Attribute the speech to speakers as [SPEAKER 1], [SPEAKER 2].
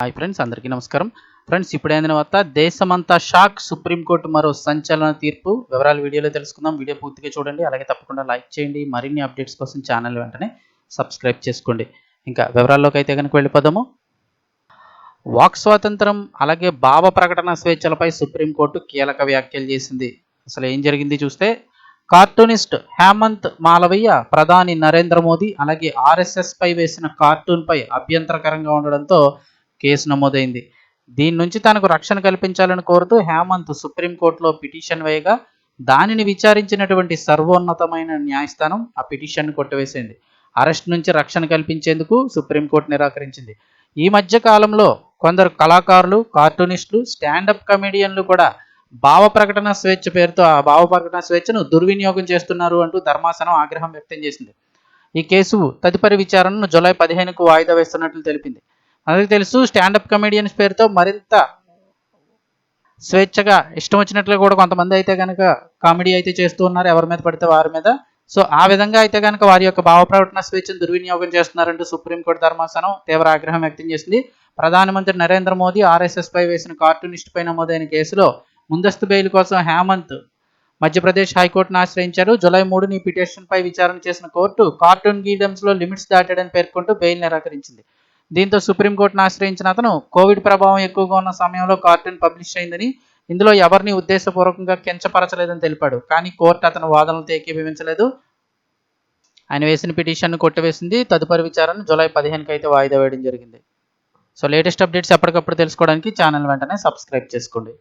[SPEAKER 1] Hi friends అందరికీ నమస్కారం. Friends ఇప్పుడు అయిన తర్వాత దేశమంతా షాక్ సుప్రీంకోర్టు మరో సంచలన తీర్పు. వివరాలు వీడియోలో తెలుసుకుందాం. వీడియో పూర్తిగా చూడండి. అలాగే తప్పకుండా లైక్ చేయండి. మరిన్ని అప్డేట్స్ కోసం ఛానల్ వెంటనే సబ్స్క్రైబ్ చేసుకోండి. ఇంకా వివరాల్లోకి అయితే కనుక వెళ్ళిపోదాము. వాక్ స్వాతంత్రం అలాగే భావ ప్రకటన స్వేచ్ఛలపై సుప్రీంకోర్టు కీలక వ్యాఖ్యలు చేసింది. అసలు ఏం జరిగింది చూస్తే కార్టూనిస్ట్ హేమంత్ మాలవయ్య ప్రధాని నరేంద్ర మోదీ అలాగే ఆర్ఎస్ఎస్పై వేసిన కార్టూన్ పై అభ్యంతరకరంగా ఉండడంతో కేసు నమోదైంది. దీని నుంచి తనకు రక్షణ కల్పించాలని కోరుతూ హేమంత్ సుప్రీంకోర్టులో పిటిషన్ వేయగా దానిని విచారించినటువంటి సర్వోన్నతమైన న్యాయస్థానం ఆ పిటిషన్ కొట్టివేసింది. అరెస్ట్ నుంచి రక్షణ కల్పించేందుకు సుప్రీంకోర్టు నిరాకరించింది. ఈ మధ్య కాలంలో కొందరు కళాకారులు కార్టూనిస్టులు స్టాండప్ కమెడియన్లు కూడా భావ ప్రకటన స్వేచ్ఛ పేరుతో ఆ భావ ప్రకటన స్వేచ్ఛను దుర్వినియోగం చేస్తున్నారు అంటూ ధర్మాసనం ఆగ్రహం వ్యక్తం చేసింది. ఈ కేసు తదుపరి విచారణను జూలై పదిహేనుకు వాయిదా వేస్తున్నట్లు తెలిపింది. మనకు తెలుసు స్టాండప్ కమెడియన్స్ పేరుతో మరింత స్వేచ్ఛగా ఇష్టం వచ్చినట్లు కూడా కొంతమంది అయితే కనుక కామెడీ అయితే చేస్తూ ఉన్నారు ఎవరి మీద పడితే వారి మీద. సో ఆ విధంగా అయితే కనుక వారి యొక్క భావ ప్రకటన స్వేచ్ఛను దుర్వినియోగం చేస్తున్నారంటూ సుప్రీంకోర్టు ధర్మాసనం తీవ్ర ఆగ్రహం వ్యక్తం చేసింది. ప్రధానమంత్రి నరేంద్ర మోదీ ఆర్ఎస్ఎస్ పై వేసిన కార్టూనిస్ట్ పై నమోదైన కేసులో ముందస్తు బెయిల్ కోసం హేమంత్ మధ్యప్రదేశ్ హైకోర్టును ఆశ్రయించారు. జూలై మూడుని పిటిషన్ పిటిషన్పై విచారణ చేసిన కోర్టు కార్టూన్ గీడమ్స్లో లిమిట్స్ దాటాడని పేర్కొంటూ బెయిల్ నిరాకరించింది. దీంతో సుప్రీంకోర్టును ఆశ్రయించిన అతను కోవిడ్ ప్రభావం ఎక్కువగా ఉన్న సమయంలో కార్టూన్ పబ్లిష్ అయిందని ఇందులో ఎవరిని ఉద్దేశపూర్వకంగా కించపరచలేదని తెలిపాడు. కానీ కోర్టు అతను వాదనలతో ఏకీభవించలేదు. ఆయన వేసిన పిటిషన్ను కొట్టివేసింది. తదుపరి విచారణ జూలై పదిహేనుకి అయితే వాయిదా వేయడం జరిగింది. సో లేటెస్ట్ అప్డేట్స్ ఎప్పటికప్పుడు తెలుసుకోవడానికి ఛానల్ వెంటనే సబ్స్క్రైబ్ చేసుకోండి.